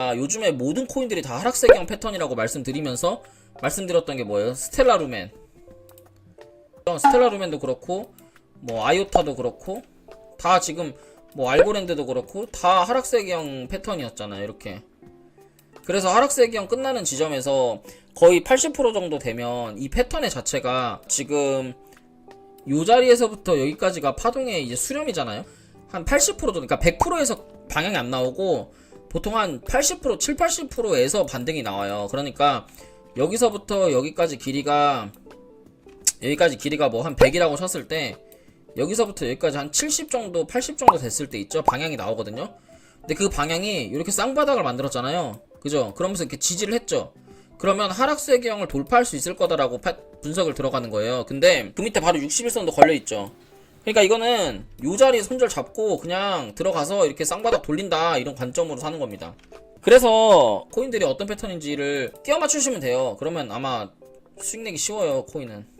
아, 요즘에 모든 코인들이 다 하락세경 패턴이라고 말씀드리면서 말씀드렸던 게 뭐예요? 스텔라 루멘. 어, 스텔라 루멘도 그렇고 뭐 아이오타도 그렇고 다 지금 뭐 알고랜드도 그렇고 다 하락세경 패턴이었잖아요. 이렇게. 그래서 하락세경 끝나는 지점에서 거의 80% 정도 되면 이 패턴의 자체가 지금 요 자리에서부터 여기까지가 파동의 이제 수렴이잖아요. 한 80% 정도, 그러니까 100%에서 방향이 안 나오고 보통 한 80%, 7, 80%에서 반등이 나와요. 그러니까 여기서부터 여기까지 길이가 여기까지 길이가 뭐 한 100이라고 쳤을 때 여기서부터 여기까지 한 70 정도, 80 정도 됐을 때 있죠. 방향이 나오거든요. 근데 그 방향이 이렇게 쌍바닥을 만들었잖아요. 그죠? 그러면서 이렇게 지지를 했죠. 그러면 하락세 경을 돌파할 수 있을 거다라고 파- 분석을 들어가는 거예요. 근데 그 밑에 바로 61선도 걸려 있죠. 그러니까 이거는 요 자리에 손절 잡고 그냥 들어가서 이렇게 쌍바닥 돌린다 이런 관점으로 사는 겁니다. 그래서 코인들이 어떤 패턴인지를 끼워 맞추시면 돼요. 그러면 아마 수익 내기 쉬워요, 코인은.